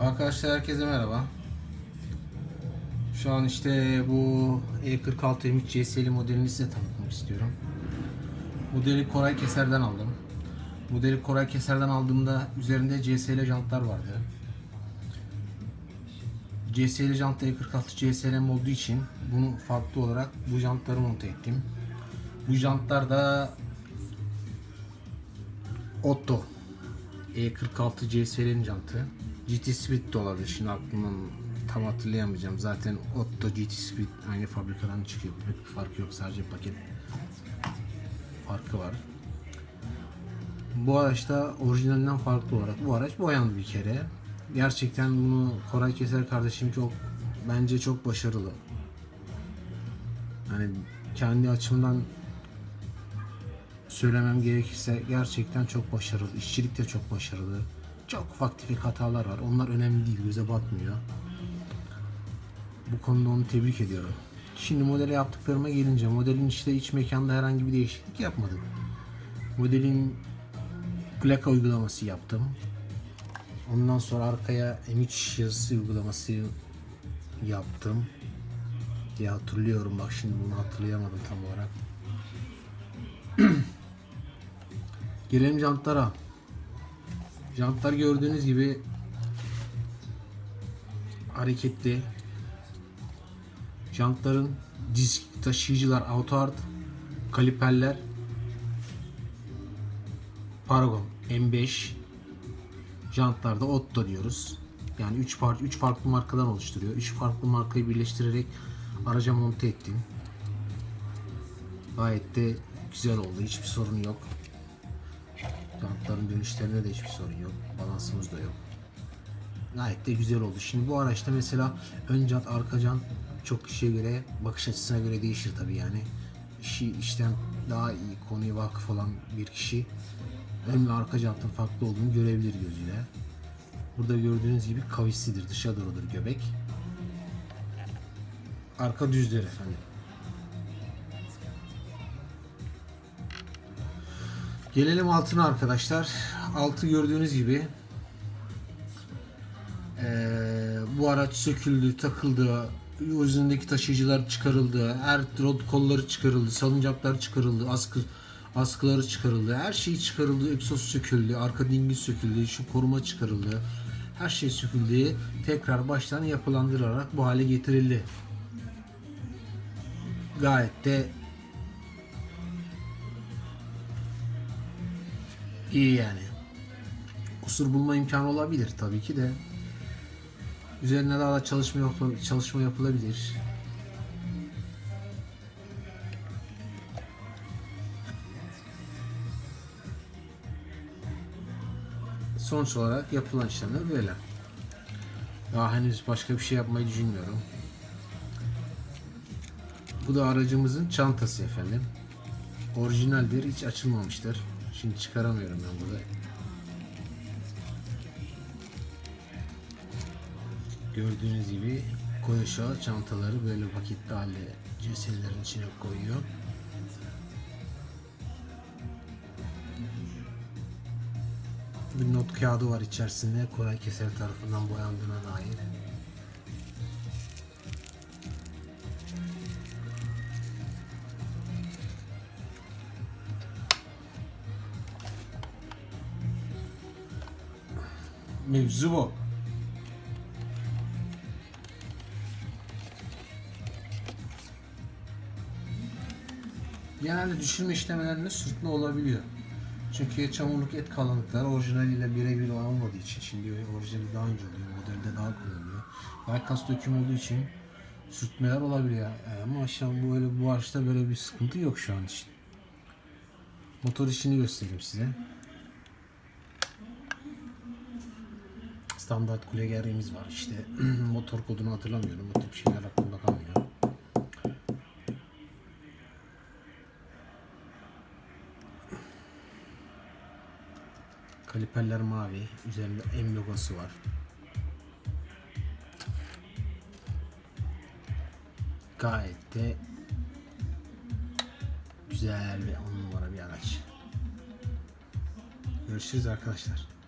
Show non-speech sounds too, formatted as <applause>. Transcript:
Arkadaşlar herkese merhaba. Şu an işte bu E46 M3 CS'li modelini size tanıtmak istiyorum. Modeli Koray Keser'den aldım. Modeli Koray Keser'den aldığımda üzerinde CS'li jantlar vardı. CS'li jant E46 CSLM olduğu için bunu farklı olarak bu jantları monte ettim. Bu jantlar da Otto E46 CSL'nin jantı. GT Speed de. Şimdi aklımdan tam hatırlayamayacağım. Zaten Otto GT Speed aynı fabrikadan çıkıyor. Pek bir farkı yok. Sadece paket farkı var. Bu araçta orijinalinden farklı olarak bu araç boyandı bir kere. Gerçekten bunu Koray Keser kardeşim çok bence çok başarılı. Yani kendi açımdan söylemem gerekirse gerçekten çok başarılı. İşçilik de çok başarılı. Çok ufak tefek hatalar var. Onlar önemli değil. Göze batmıyor. Bu konuda onu tebrik ediyorum. Şimdi modele yaptıklarıma gelince modelin işte iç mekanda herhangi bir değişiklik yapmadım. Modelin plaka uygulaması yaptım. Ondan sonra arkaya M3 yazısı uygulaması yaptım diye hatırlıyorum. Bak şimdi bunu hatırlayamadım tam olarak. <clears throat> Gelelim jantlara. Jantlar gördüğünüz gibi hareketli. Jantların disk taşıyıcılar auto art, kaliperler Paragon M5 jantlarda Otto diyoruz. Yani 3 parça 3 farklı markadan oluşturuyor. 3 farklı markayı birleştirerek araca monte ettim. Gayet de güzel oldu. Hiçbir sorun yok. Jantların dönüşlerinde de hiçbir sorun yok. Balansımız da yok. Gayet de güzel oldu. Şimdi bu araçta mesela ön jant, arka jant çok kişiye göre, bakış açısına göre değişir tabii yani. İşi işten daha iyi konuya vakıf olan bir kişi ön ve arka jantın farklı olduğunu görebilir gözüyle. Burada gördüğünüz gibi kavislidir, dışa doğrudur göbek. Arka düzdür efendim. Gelelim altına arkadaşlar. Altı gördüğünüz gibi eee, bu araç söküldü, takıldı, üzerindeki taşıyıcılar çıkarıldı, her rod kolları çıkarıldı, salıncaklar çıkarıldı, askı askıları çıkarıldı, her şey çıkarıldı, egzoz söküldü, arka dingil söküldü, şu koruma çıkarıldı. Her şey söküldü, tekrar baştan yapılandırılarak bu hale getirildi. Gayet de iyi yani. Kusur bulma imkanı olabilir tabii ki de. Üzerine daha da çalışma yapı- çalışma yapılabilir. Sonuç olarak yapılan işlemler böyle. Daha henüz başka bir şey yapmayı düşünmüyorum. Bu da aracımızın çantası efendim. Orijinaldir, hiç açılmamıştır. Şimdi çıkaramıyorum ben burada. Gördüğünüz gibi koyuşa çantaları böyle paketli halde CS'lerin içine koyuyor. Bir not kağıdı var içerisinde Koray Keser tarafından boyandığına dair. Mevzu bu. Genelde düşürme işlemlerinde sürtme olabiliyor. Çünkü çamurluk et kalınlıkları orijinaliyle birebir olmadığı için şimdi orijinali daha ince oluyor, modelde daha kullanılıyor. Bypass döküm olduğu için sürtmeler olabiliyor. Ee, Ama aşağı bu öyle bu araçta böyle bir sıkıntı yok şu an için. Motor işini göstereyim size. Standart kule gerriğimiz var işte. <clears throat> Motor kodunu hatırlamıyorum. O tip şeyler aklımda kalmıyor. Kaliperler mavi. Üzerinde M logosu var. Gayet de güzel ve on numara bir araç. Görüşürüz arkadaşlar.